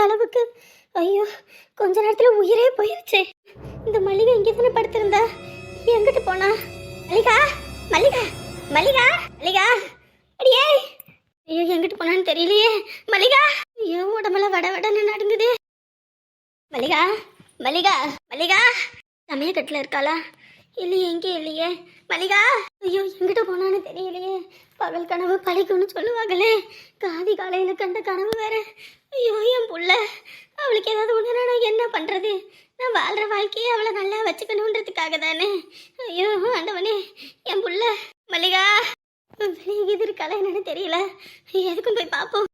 முடியாத அளவுக்கு ஐயோ கொஞ்ச நேரத்துல உயிரே போயிருச்சு. இந்த மல்லிகை இங்கே தானே படுத்திருந்தா எங்கிட்டு போனா? மல்லிகா மல்லிகா மல்லிகா மல்லிகா. அடியே. ஐயோ எங்கிட்டு போனான்னு தெரியலையே. மல்லிகா ஐயோ உடம்பெல்லாம் வட வடன்னு நடுங்குது? மல்லிகா மல்லிகா மல்லிகா. சமயக்கட்டில் இருக்காளா? இல்லையே எங்கே இல்லையே. மல்லிகா ஐயோ எங்கிட்ட போனான்னு தெரியலையே. பகல் கனவு பழிக்கும்னு சொல்லுவாங்களே. காதி காலையில் கண்ட கனவு வேற. ஐயோ என் புள்ள. அவளுக்கு ஏதாவது ஒன்றுனா நான் என்ன பண்ணுறது நான் வாழ்கிற வாழ்க்கையை அவளை நல்லா வச்சுக்கணுன்றதுக்காக தானே. ஐயோ ஆண்டவனே என் புள்ள. மல்லிகா வெளியே இது இருக்காளா என்னன்னு தெரியல. எதுக்கும் போய் பார்ப்போம்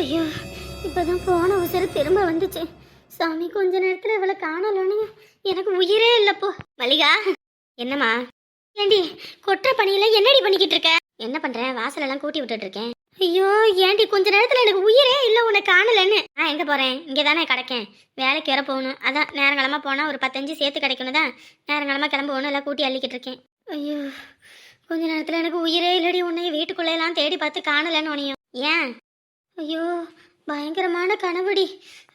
ஐயோ இப்போதான் போன உசரம் திரும்ப வந்துச்சு. சாமி கொஞ்ச நேரத்தில் இவளை காணலன்னு எனக்கு உயிரே இல்லைப்போ மல்லிகா என்னம்மா? ஏண்டி கொட்டுற பணியில் என்னடி பண்ணிக்கிட்டு இருக்க? என்ன பண்ணுறேன் வாசலெல்லாம் கூட்டி விட்டுட்டு இருக்கேன். ஐயோ ஏண்டி கொஞ்ச நேரத்துல எனக்கு உயிரே இல்ல உன்னை காணலன்னு. நான் எங்க போறேன்? இங்க தானே வேலைக்கு வர போகணும். அதான் நேரங்களமா போனா ஒரு பத்தஞ்சு சேர்த்து கிடைக்கணும் தான். நேரங்களமா கிளம்பணும் எல்லாம் கூட்டி அள்ளிக்கிட்டு இருக்கேன். ஐயோ கொஞ்ச நேரத்துல எனக்கு உயிரே இல்லடி உன்னை வீட்டுக்குள்ள எல்லாம் தேடி பார்த்து காணலன்னு உனையும். ஏன்? ஐயோ பயங்கரமான கனவுடி.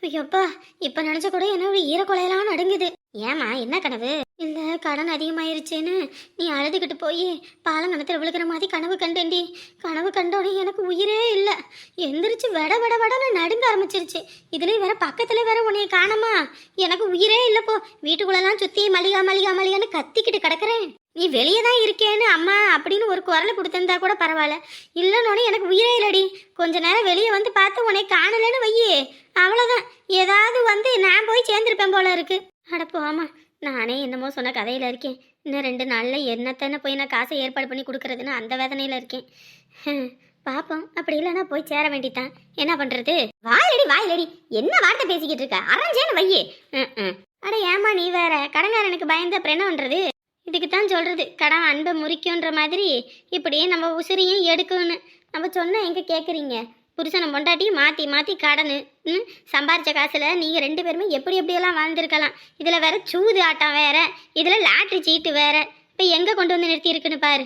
ஐயோப்பா இப்ப நினைச்ச கூட என்ன ஈரக்குலையெல்லாம் நடுங்குது. ஏமா என்ன கனவு? இல்ல கடன் அதிகமாயிருச்சுன்னு நீ அழுதுகிட்டு போய் பாலங்கணத்துல விழுகிற மாதிரி கனவு கண்டேன்டி. கனவு கண்டோடனே எனக்கு உயிரே இல்லை. எந்திரிச்சு வட வட வடன்னு நடுங்க ஆரம்பிச்சிருச்சு. இதுலயும் வேற பக்கத்துல வேற உன்னைய காணமா? எனக்கு உயிரே இல்லப்போ வீட்டுக்குள்ளெல்லாம் சுத்தி மளிகா மளிகா மளிகான்னு கத்திக்கிட்டு கிடக்குறேன். நீ வெளியே தான் இருக்கேன்னு அம்மா அப்படின்னு ஒரு குரலை கொடுத்திருந்தா கூட பரவாயில்ல. இல்லைன்னொன்னே எனக்கு உயிரே இல்லடி. கொஞ்ச நேரம் வெளியே வந்து பார்த்து உன்னை காணலன்னு வையே. அவ்வளோதான் ஏதாவது வந்து நான் போய் சேர்ந்துருப்பேன் போல இருக்கு. அட போமா நானே என்னமோ சொன்ன கதையில் இருக்கேன். இன்னும் ரெண்டு நாளில் என்னத்தானே போய் நான் காசை ஏற்பாடு பண்ணி கொடுக்கறதுன்னு அந்த வேதனையில் இருக்கேன். ஹம், பாப்போம். அப்படி இல்லைன்னா போய் சேர வேண்டித்தான் என்ன பண்ணுறது வாயிலடி வாயிலடி. என்ன வார்த்தை பேசிக்கிட்டு இருக்க? அரைஞ்சேன்னு வையே. அட ஏமா நீ வேற? கடங்காரனுக்கு பயந்த அப்புறம் என்ன பண்ணுறது இதுக்கு தான் சொல்கிறது கடன் அன்பை முறிக்குன்ற மாதிரி. இப்படியே நம்ம உசிரியும் எடுக்கும்னு. நம்ம சொன்னால் எங்கே கேட்குறீங்க புருஷனை பொண்டாட்டி மாற்றி மாற்றி கடனு ம் சம்பாரிச்ச காசில் நீங்கள் ரெண்டு பேருமே எப்படி எப்படியெல்லாம் வாழ்ந்துருக்கலாம்? இதில் வேற சூது ஆட்டம் வேறு. இதில் லாட்ரி சீட்டு வேறு. இப்போ எங்கே கொண்டு வந்து நிறுத்தி இருக்குன்னு பாரு.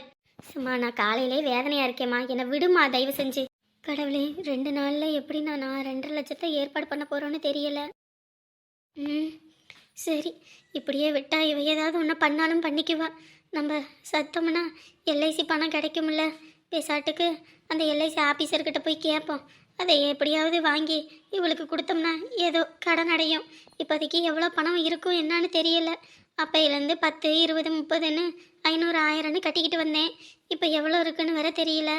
சும்மா நான் காலையிலே வேதனையாக இருக்கேம்மா. என்னை விடுமா தயவு செஞ்சு. கடவுளே ரெண்டு நாளில் எப்படி நான் நான் ரெண்டரை லட்சத்தை ஏற்பாடு பண்ண போகிறோன்னு தெரியல. ம் சரி. இப்படியே விட்டா இவ ஏதாவது ஒன்று பண்ணாலும் பண்ணிக்குவா. நம்ம சத்தம்னா எல்ஐசி பணம் கிடைக்கும்ல. பேசாட்டுக்கு அந்த எல்ஐசி ஆஃபீஸர்கிட்ட போய் கேட்போம். அதை எப்படியாவது வாங்கி இவளுக்கு கொடுத்தோம்னா ஏதோ கடன் அடையும். இப்போதைக்கு எவ்வளோ பணம் இருக்கும் என்னன்னு தெரியல. அப்பையிலேருந்து பத்து இருபது முப்பதுன்னு ஐநூறு ஆயிரம்னு கட்டிக்கிட்டு வந்தேன். இப்போ எவ்வளோ இருக்குன்னு வேற தெரியல.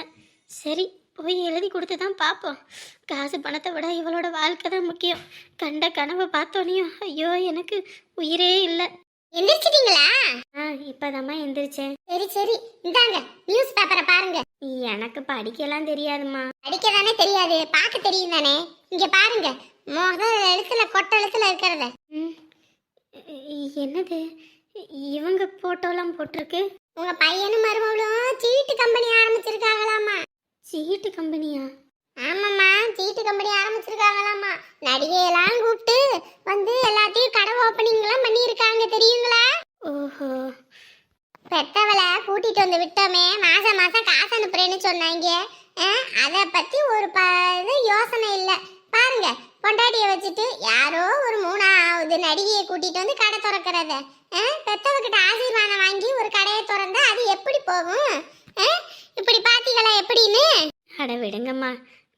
சரி போய் எழுதி கொடுத்து தான் பார்ப்போம். காசு பணத்தை விட இவளோட வாழ்க்கை தான் முக்கியம். கண்ட கனவை பார்த்தோனையும் ஐயோ எனக்கு உயிரே இல்லை. எந்திரிச்சிட்டீங்களா? ஆ இப்போதாம்மா எந்திரிச்சேன். சரி சரி. இந்தாங்க நியூஸ் பேப்பரை பாருங்க. எனக்கு படிக்கலாம் தெரியாதும்மா. படிக்க தானே தெரியாது? பார்க்க தெரியும் தானே? இங்க பாருங்க. முதல் எழுத்துல கொட்ட எழுத்துல இருக்கிறத. என்னது? இவங்க போட்டோலாம் போட்டிருக்கு? உங்க பையனும் மருமகளும் சீட்டு கம்பெனி ஆரம்பிச்சிருக்காங்களாமா சீட்டு கம்பெனியா? ஆமாம்மா சீட்டு கம்பெனி ஆரம்பிச்சிருக்காங்களாமா நடிகையெல்லாம் கூப்பிட்டு வந்து எல்லாத்தையும் கடை ஓப்பனிங்லாம் பண்ணியிருக்காங்க தெரியுங்களா? ஓஹோ. பெத்தவளை கூட்டிட்டு வந்து விட்டோமே மாசம் மாசம் காசு அனுப்புறேன்னு சொன்னாங்க. அதை பத்தி ஒரு ப இது யோசனை இல்லை. பாருங்க பொண்டாட்டியை வச்சுட்டு யாரோ ஒரு மூணாவது நடிகையை கூட்டிட்டு வந்து கடை திறக்கிறத. பெத்தவகிட்ட ஆசீர்வாதம் வாங்கி ஒரு கடையை திறந்தா அது எப்படி போகும்? இப்படி பாத்தீங்களா எப்படின்னு? அட விடுங்கம்மா.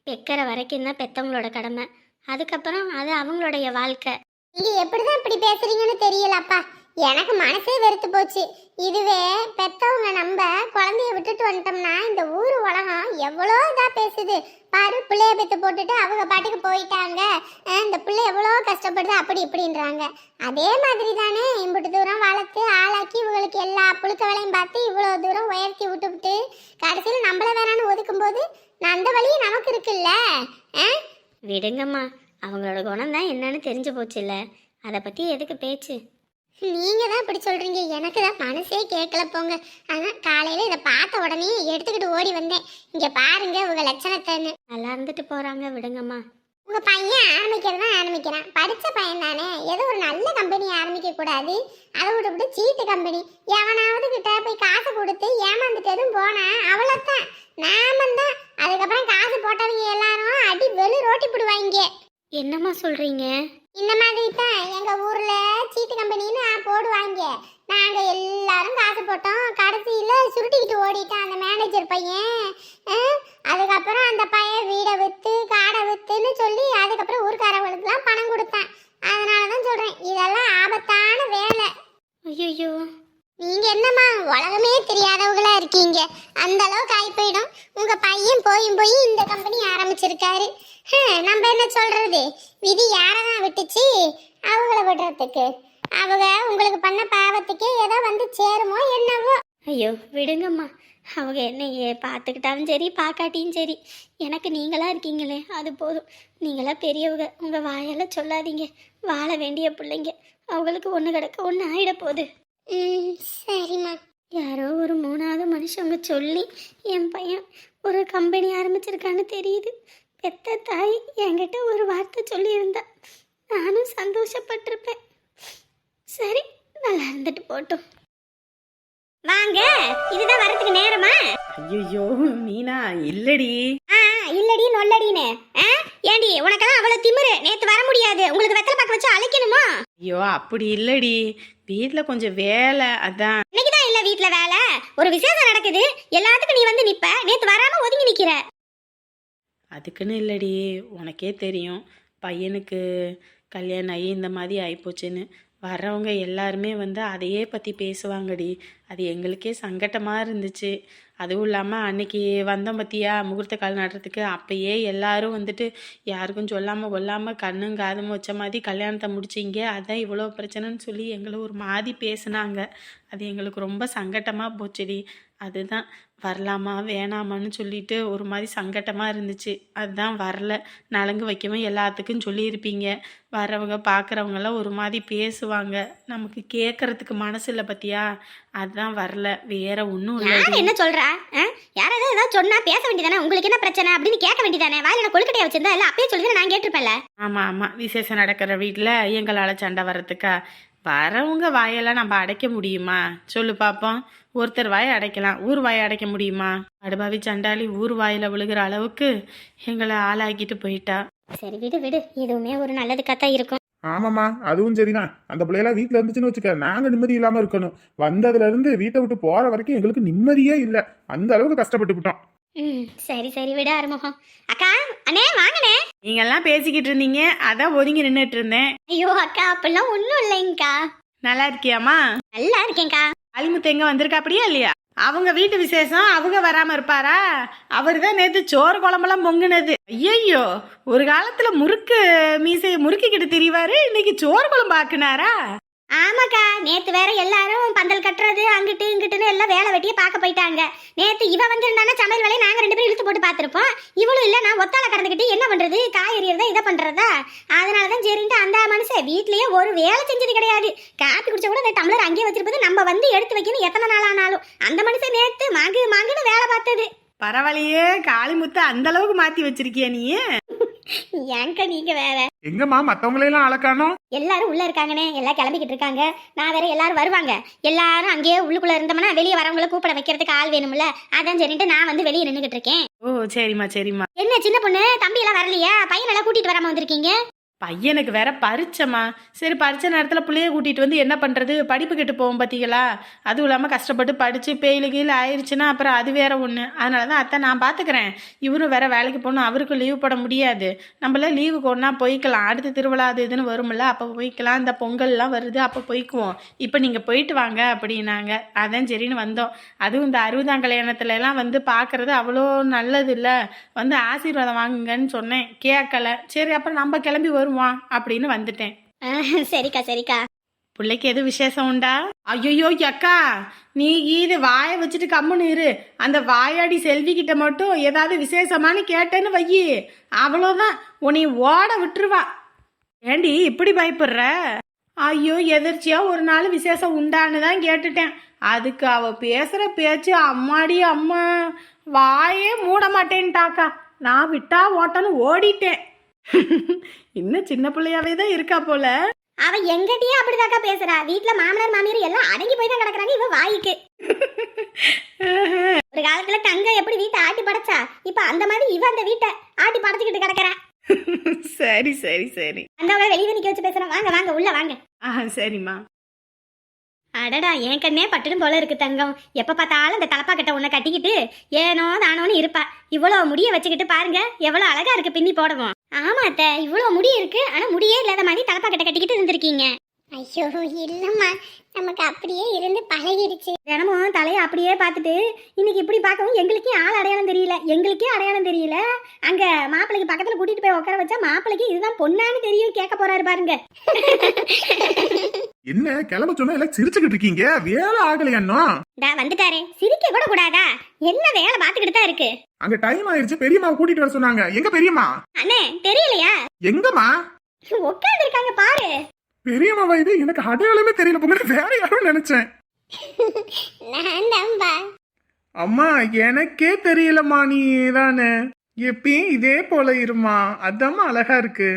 பெக்கிற வரைக்கும் தான் பெத்தவங்களோட கடமை. அதுக்கப்புறம் அது அவங்களுடைய வாழ்க்கை. நீங்க எப்படிதான் இப்படி பேசுறீங்கன்னு தெரியலப்பா. எனக்கு மனசே வெறுத்து போச்சு. இதுவே பெத்தவங்க நம்ம குழந்தைய விட்டுட்டு வந்துட்டோம்னா இந்த ஊர் உலகம் எவ்வளோ இதாக பேசுது. பாரு பிள்ளைய பெற்று போட்டுட்டு அவங்க பாட்டுக்கு போயிட்டாங்க. இந்த பிள்ளை எவ்வளோ கஷ்டப்படுது அப்படி இப்படின்றாங்க. அதே மாதிரி தானே இம்புட்டு தூரம் வளர்த்து ஆளாக்கி இவங்களுக்கு எல்லா புழுக்க வேலையும் பார்த்து இவ்வளோ தூரம் உயர்த்தி விட்டு விட்டு கடைசியில் நம்மள வேணான்னு ஒதுக்கும்போது நான் அந்த வழியும் நமக்கு இருக்குல்ல? விடுங்கம்மா. அவங்களோட குணம் தான் என்னன்னு தெரிஞ்சு போச்சுல்ல. அதை பற்றி எதுக்கு பேச்சு? நீங்க தான் இப்படி சொல்றீங்க. எனக்கு தான் மனசே கேட்கல போங்க. அதான் காலையில இதை பார்த்த உடனே எடுத்துக்கிட்டு ஓடி வந்தேன். இங்க பாருங்க உங்க லட்சணத்தைன்னு. நல்லா இருந்துட்டு போகிறாங்க விடுங்கம்மா. உங்க பையன் ஆரம்பிக்கிறது தான் ஆரம்பிக்கிறான். படிச்ச பையன் தானே. ஏதோ ஒரு நல்ல கம்பெனி ஆரம்பிக்க கூடாது அதை விட்டு சீட்டு கம்பெனி எவனாவது கிட்ட போய் காசு கொடுத்து ஏமாந்துட்டதும் போனா அவ்வளோதான் நாமந்தான். அதுக்கப்புறம் காசு போட்டவங்க எல்லாரும் அடி வெளு ரோட்டி போடுவாங்க. என்னம்மா சொல்றீங்க? இந்த மாதிரி தான் எங்க ஊர்ல சீட்டு கம்பெனின்னு போடுவாங்க நாங்க எல்லாரும் காசு போட்டோம். கடைசியில சுருட்டிக்கிட்டு ஓடிட்டான் அந்த மேனேஜர் பையன். அதுக்கப்புறம் அந்த பையன் வீடை வித்து காடை வித்துன்னு சொல்லி அதுக்கப்புறம் ஊர்க்காரவங்களுக்குலாம் பணம் கொடுத்தான். அதனால தான் சொல்றேன் இதெல்லாம் ஆபத்தான வேலை. ஐயோ நீங்க என்னம்மா உலகமே தெரியாதவங்களா இருக்கீங்க. அந்த அளவுக்கு ஆகி போயிடும் உங்க பையன் போயும் போய் இந்த கம்பெனி ஆரம்பிச்சிருக்காரு. நம்ம என்ன சொல்றது? விதி யாரதான் விட்டுச்சு? அவங்கள விடுறதுக்கு. அவங்க உங்களுக்கு பண்ண பாவத்துக்கே ஏதோ வந்து சேருமோ என்னவோ. ஐயோ விடுங்கம்மா. அவங்க என்னைய பார்த்துக்கிட்டாலும் சரி பார்க்காட்டியும் சரி. எனக்கு நீங்களா இருக்கீங்களே அது போதும். நீங்களா பெரியவங்க உங்கள் வாயால் சொல்லாதீங்க. வாழ வேண்டிய பிள்ளைங்க அவங்களுக்கு ஒன்று கிடக்க ஒன்று ஆயிட போகுது. ம் சரிம்மா. யாரோ ஒரு மூணாவது மனுஷங்க சொல்லி என் பையன் ஒரு கம்பெனி ஆரம்பிச்சிருக்கான்னு தெரியுது. பெத்த தாய் என்கிட்ட ஒரு வார்த்தை சொல்லியிருந்தா. நானும் சந்தோஷப்பட்டிருப்பேன். சரி நல்லா இருந்துட்டு போட்டோம் வாங்க இதுதான் வரதுக்கு நேரமா? ஐயோ மீனா இல்லடி. ஆ இல்லடி நொல்லடின்னு. ஏண்டி உனக்கெல்லாம் அவ்வளவு திமிரு. நேத்து வர முடியாது. உங்களுக்கு வெத்தலை பாக்க வச்சு அழைக்கணுமா? ஐயோ அப்படி இல்லடி. வீட்ல கொஞ்சம் வேலை அதான். இன்னைக்கு தான் இல்ல வீட்ல வேலை. ஒரு விசேஷம் நடக்குது. எல்லாத்துக்கும் நீ வந்து நிப்ப. நேத்து வராம ஒதுங்கி நிக்கிற. அதுக்குன்னு இல்லடி. உனக்கே தெரியும். பையனுக்கு கல்யாணம் ஆகி இந்த மாதிரி ஆயிப்போச்சுன்னு. வர்றவங்க எல்லாருமே வந்து அதையே பற்றி பேசுவாங்கடி. அது எங்களுக்கே சங்கட்டமாக இருந்துச்சு. அதுவும் இல்லாமல் அன்னைக்கு வந்தோம் பற்றியா முகூர்த்த கால் நடுறதுக்கு. அப்பயே எல்லாரும் வந்துட்டு யாருக்கும் சொல்லாமல் கொல்லாமல் கண்ணும் காதும் வச்ச மாதிரி கல்யாணத்தை முடிச்சிங்க. அதான் இவ்வளோ பிரச்சனைன்னு சொல்லி எங்களை ஒரு மாதிரி பேசுனாங்க. அது எங்களுக்கு ரொம்ப சங்கட்டமாக போச்சுடி. அதுதான். வரலாமா வேணாமான்னு சொல்லிட்டு ஒரு மாதிரி சங்கட்டமாக இருந்துச்சு. அதுதான் வரல. நலங்கு வைக்கவும் எல்லாத்துக்கும் சொல்லியிருப்பீங்க. வர்றவங்க பார்க்குறவங்கெல்லாம் ஒரு மாதிரி பேசுவாங்க. நமக்கு கேட்கறதுக்கு மனசு இல்லை பத்தியா? அதுதான் வரல. வேற ஒன்றும் இல்லை என்ன சொல்றா? ஆ? யாராவது ஏதாவது சொன்னா பேச வேண்டியதானே? உங்களுக்கு என்ன பிரச்சனை அப்படின்னு கேட்க வேண்டியதானே? வாயில நான் கொழுக்கட்டையா வச்சிருந்தா இல்ல அப்பயே சொல்லி நான் கேட்டிருப்பேன்ல. ஆமாம் ஆமாம் விசேஷம் நடக்கிற வீட்டில் எங்களால் சண்டை வர்றதுக்கா? வரவங்க வாயெல்லாம் நம்ம அடைக்க முடியுமா? சொல்லு பார்ப்போம் ஒருத்தர் வாயை அடைக்கலாம். ஊர் வாயை அடைக்க முடியுமா? அடுபாவி சண்டாளி ஊர் வாயில் விழுகிற அளவுக்கு எங்களை ஆளாக்கிட்டு போயிட்டா. சரி விடு விடு. எதுவுமே ஒரு நல்லதுக்காத்தான் இருக்கும். ஆமாம்மா அதுவும் சரிதான். அந்த பிள்ளையெல்லாம் வீட்டில் இருந்துச்சுன்னு வச்சுக்க நாங்கள் நிம்மதி இல்லாமல் இருக்கணும். வந்ததுல இருந்து வீட்டை விட்டு போற வரைக்கும் எங்களுக்கு நிம்மதியே இல்லை. அந்த அளவுக்கு கஷ்டப்பட்டுக்கிட்டோம் ம் சரி சரி விட ஆரம்பம் அக்கா அண்ணே வாங்கண்ணே. நீங்கெல்லாம் பேசிக்கிட்டு இருந்தீங்க அதான் ஒதுங்கி நின்றுட்டு இருந்தேன். ஐயோ அக்கா அப்பெல்லாம் ஒன்றும் இல்லைங்கக்கா. நல்லா இருக்கியாம்மா? நல்லா இருக்கேன்க்கா. அலிமுத்து எங்க வந்திருக்கா அப்படியா இல்லையா? அவங்க வீட்டு விசேஷம் அவங்க வராம இருப்பாரா? அவர் தான் நேத்து சோறு குழம்பெல்லாம் பொங்குனது. ஐயையோ ஒரு காலத்துல முறுக்கு மீசையை முறுக்கிக்கிட்டு திரிவாரு இன்னைக்கு சோறு குழம்பு ஆக்குனாரா? ஆமாக்கா நேத்து வேற எல்லாரும் பந்தல் கட்டுறது அங்கிட்டு இங்கிட்டுன்னு எல்லாம் வேலை வெட்டியே பார்க்க போயிட்டாங்க. நேத்து இவ வந்திருந்தானா சமையல் வேலையை நாங்க ரெண்டு பேரும் இழுத்து போட்டு பார்த்துருப்போம். இவளும் இல்ல நான் ஒத்தால கடந்துக்கிட்டு என்ன பண்றது? காய் எறியறதா இதை பண்றதா? அதனாலதான் சரின்ட்டு அந்த மனுஷன் வீட்லயே ஒரு வேலை செஞ்சது கிடையாது. காப்பி குடிச்ச கூட அந்த டம்ளர் அங்கேயே வச்சிருப்பது நம்ம வந்து எடுத்து வைக்கணும் எத்தனை நாள் ஆனாலும். அந்த மனுஷன் நேத்து மாங்கு மாங்குன்னு வேலை பார்த்தது. பரவாயில்லையே காளிமுத்து அந்த அளவுக்கு மாத்தி வச்சிருக்கிய நீ? ஏங்க நீங்க வேற? எங்கம்மா மற்றவங்களையெல்லாம் அழக்கானோ எல்லாரும் உள்ள இருக்காங்கண்ணே எல்லாம் கிளம்பிக்கிட்டு இருக்காங்க. நான் வேற எல்லாரும் வருவாங்க. எல்லாரும் அங்கேயே உள்ளுக்குள்ள இருந்தோம்னா வெளியே வரவங்கள கூப்பிட வைக்கிறதுக்கு ஆள் வேணும்ல. அதான் சரின்ட்டு நான் வந்து வெளியே நின்றுகிட்டு இருக்கேன். ஓ சரிம்மா சரிம்மா. என்ன சின்ன பொண்ணு? தம்பி எல்லாம் வரலையா? பையன் எல்லாம் கூட்டிட்டு வராம வந்திருக்கீங்க? பையனுக்கு வேற பரிச்சைம்மா சரி பரிச்ச நேரத்தில் பிள்ளைய கூட்டிகிட்டு வந்து என்ன பண்ணுறது படிப்பு கெட்டு போவோம் பார்த்தீங்களா அதுவும் இல்லாமல் கஷ்டப்பட்டு படித்து பெயிலு கீழே ஆயிடுச்சுன்னா அப்புறம் அது வேற ஒன்று அதனால தான் அத்தை நான் பார்த்துக்கிறேன் இவரும் வேற வேலைக்கு போகணும். அவருக்கும் லீவு போட முடியாது. நம்மள லீவுக்கு ஒன்றா போய்க்கலாம். அடுத்த திருவிழா அது இதுன்னு வரும்ல அப்போ போய்க்கலாம். இந்த பொங்கல்லாம் வருது அப்போ போய்க்குவோம். இப்போ நீங்கள் போயிட்டு வாங்க அப்படின்னாங்க. அதான் சரின்னு வந்தோம். அதுவும் இந்த அறுபதாம் கல்யாணத்துல எல்லாம் வந்து பார்க்கறது அவ்வளோ நல்லது இல்லை வந்து ஆசீர்வாதம் வாங்குங்கன்னு சொன்னேன். கேட்கல. சரி அப்புறம் நம்ம கிளம்பி வருவோம் அப்படின்னு வந்துட்டேன். சரிக்கா சரிக்கா. பிள்ளைக்கு எதுவும் விசேஷம் உண்டா? ஐயோ அக்கா நீ இது வாயை வச்சுட்டு கம்முன்னு இரு. அந்த வாயாடி செல்வி கிட்ட மட்டும் ஏதாவது விசேஷமானு கேட்டேன்னு வையி. அவ்வளோதான் உன்னை ஓட விட்டுருவா. ஏண்டி இப்படி பயப்படுற? ஐயோ எதிர்ச்சியா ஒரு நாள் விசேஷம் உண்டான்னு தான் கேட்டுட்டேன். அதுக்கு அவ பேசுற பேச்சு அம்மாடி அம்மா. வாயே மூட மாட்டேன்ட்டாக்கா. நான் விட்டா ஓட்டன்னு ஓடிட்டேன். இன்னும் சின்ன பிள்ளையாவே தான் இருக்கா போல. அவ எங்கிட்டயே அப்படிதாக்கா பேசுறா. வீட்ல மாமனார் மாமியார் எல்லாம் அடங்கி போய் தான் கிடக்குறாங்க. இவ வாய்க்கு. ஒரு காலத்துல தங்க எப்படி வீட்டை ஆட்டி படைச்சா? இப்ப அந்த மாதிரி இவ அந்த வீட்டை ஆட்டி படைச்சுக்கிட்டு கிடக்குறா. சரி சரி சரி. அந்த அவளை வெளியே நிக்க வச்சு பேசுறேன் வாங்க வாங்க உள்ள வாங்க. ஆ சரிம்மா. அடடா என் கண்ணே பட்டுடும் போல இருக்கு தங்கம். எப்ப பார்த்தாலும் இந்த தலப்பா கட்ட உன்னை கட்டிக்கிட்டு ஏனோ தானோன்னு இருப்பா. இவ்வளவு முடிய வச்சுக்கிட்டு பாருங்க. எவ்வளவு அழகா இருக்கு. பின்னி போடவும். ஆமா அத்தை இவ்வளவு முடி இருக்கு. ஆனா முடியே இல்லாத மாதிரி தலப்பா கட்ட கட்டிக்கிட்டு இருந்திருக்கீங்க. ஐயோ இல்லம்மா. நமக்கு அப்படியே இருந்து பழகிடுச்சு. தினமும் தலையை அப்படியே பார்த்துட்டு இன்னைக்கு இப்படி பார்க்கவும் எங்களுக்கே ஆள் அடையாளம் தெரியல. எங்களுக்கே அடையாளம் தெரியல. அங்க மாப்பிள்ளைக்கு பக்கத்துல கூட்டிட்டு போய் உட்கார வச்சா மாப்பிள்ளைக்கு இதுதான் பொண்ணான்னு தெரியும். கேட்க போறாரு பாருங்க. என்ன கிளம்ப சொன்னா எல்லாம் சிரிச்சுக்கிட்டு இருக்கீங்க? வேலை ஆகலையா டா வந்துட்டாரே. சிரிக்க கூட கூடாதா என்ன வேலை பார்த்துக்கிட்டு தான் இருக்கு. அங்க டைம் ஆயிருச்சு பெரியம்மாவை கூட்டிட்டு வர சொன்னாங்க. எங்க பெரியம்மா? அண்ணே தெரியலையா? எங்கம்மா? உட்கார்ந்து இருக்காங்க பாரு. பெரியம்மா வயது எனக்கு அடையாளமே தெரியல போங்க வேற யாரும் நினைச்சேன். நான் தான்பா அம்மா எனக்கே தெரியலம்மா நீ தானே. எப்பயும் இதே போல இருமா. அதாம்மா அழகா இருக்கு.